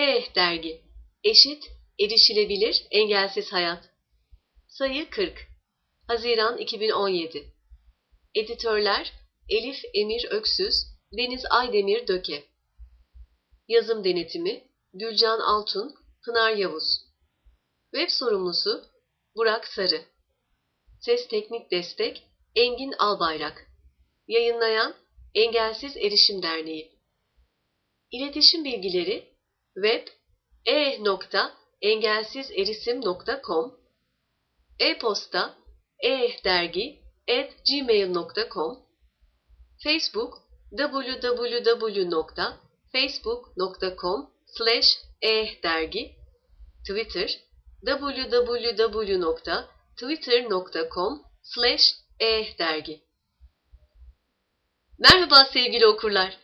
Eh dergi. Eşit, erişilebilir, engelsiz hayat. Sayı 40. Haziran 2017. Editörler Elif Emir Öksüz, Deniz Aydemir Döke. Yazım denetimi Gülcan Altun, Pınar Yavuz. Web sorumlusu Burak Sarı. Ses teknik destek Engin Albayrak. Yayınlayan Engelsiz Erişim Derneği. İletişim bilgileri web e.engelsizerisim.com e-posta e-dergi@gmail.com Facebook www.facebook.com slash e-dergi Twitter www.twitter.com slash e-dergi Merhaba sevgili okurlar.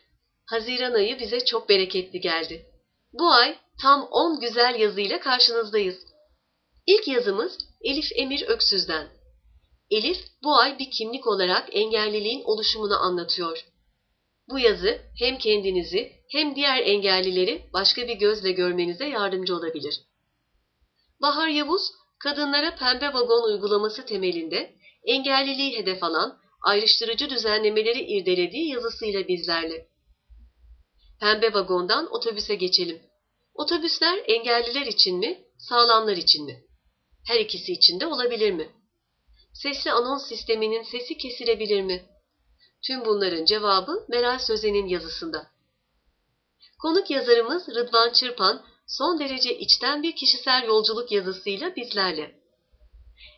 Haziran ayı bize çok bereketli geldi. Bu ay tam 10 güzel yazıyla karşınızdayız. İlk yazımız Elif Emir Öksüz'den. Elif bu ay bir kimlik olarak engelliliğin oluşumunu anlatıyor. Bu yazı hem kendinizi hem diğer engellileri başka bir gözle görmenize yardımcı olabilir. Bahar Yavuz, kadınlara pembe vagon uygulaması temelinde engelliliği hedef alan ayrıştırıcı düzenlemeleri irdelediği yazısıyla bizlerle. Pembe vagondan otobüse geçelim. Otobüsler engelliler için mi, sağlamlar için mi? Her ikisi için de olabilir mi? Sesli anons sisteminin sesi kesilebilir mi? Tüm bunların cevabı Meral Sözen'in yazısında. Konuk yazarımız Rıdvan Çırpan son derece içten bir kişisel yolculuk yazısıyla bizlerle.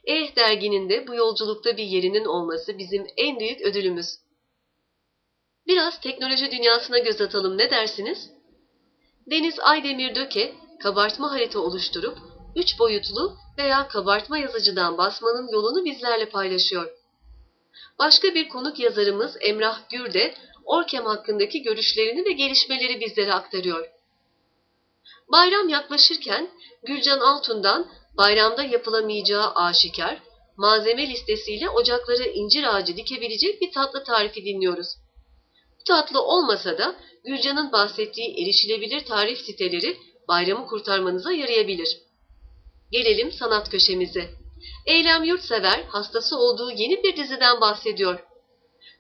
Eh derginin de bu yolculukta bir yerinin olması bizim en büyük ödülümüz. Biraz teknoloji dünyasına göz atalım ne dersiniz? Deniz Aydemir Döke kabartma harita oluşturup üç boyutlu veya kabartma yazıcıdan basmanın yolunu bizlerle paylaşıyor. Başka bir konuk yazarımız Emrah Gür de Orkem hakkındaki görüşlerini ve gelişmeleri bizlere aktarıyor. Bayram yaklaşırken Gülcan Altun'dan bayramda yapılamayacağı aşikar, malzeme listesiyle ocaklara incir ağacı dikebilecek bir tatlı tarifi dinliyoruz. Tatlı olmasa da Gülcan'ın bahsettiği erişilebilir tarif siteleri bayramı kurtarmanıza yarayabilir. Gelelim sanat köşemize. Eylem Yurtsever hastası olduğu yeni bir diziden bahsediyor.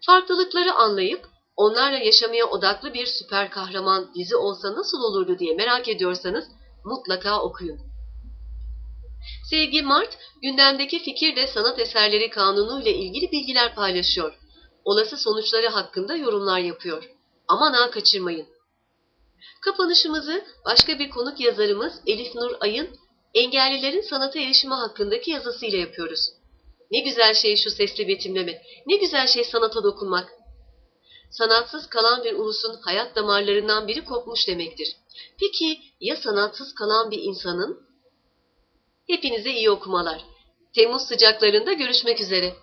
Farklılıkları anlayıp onlarla yaşamaya odaklı bir süper kahraman dizi olsa nasıl olurdu diye merak ediyorsanız mutlaka okuyun. Sevgi Mart, gündemdeki fikir ve sanat eserleri kanunu ile ilgili bilgiler paylaşıyor. Olası sonuçları hakkında yorumlar yapıyor. Aman ha kaçırmayın. Kapanışımızı başka bir konuk yazarımız Elif Nur Ay'ın engellilerin sanata erişimi hakkındaki yazısıyla yapıyoruz. Ne güzel şey şu sesli betimleme, ne güzel şey sanata dokunmak. Sanatsız kalan bir ulusun hayat damarlarından biri kopmuş demektir. Peki ya sanatsız kalan bir insanın? Hepinize iyi okumalar. Temmuz sıcaklarında görüşmek üzere.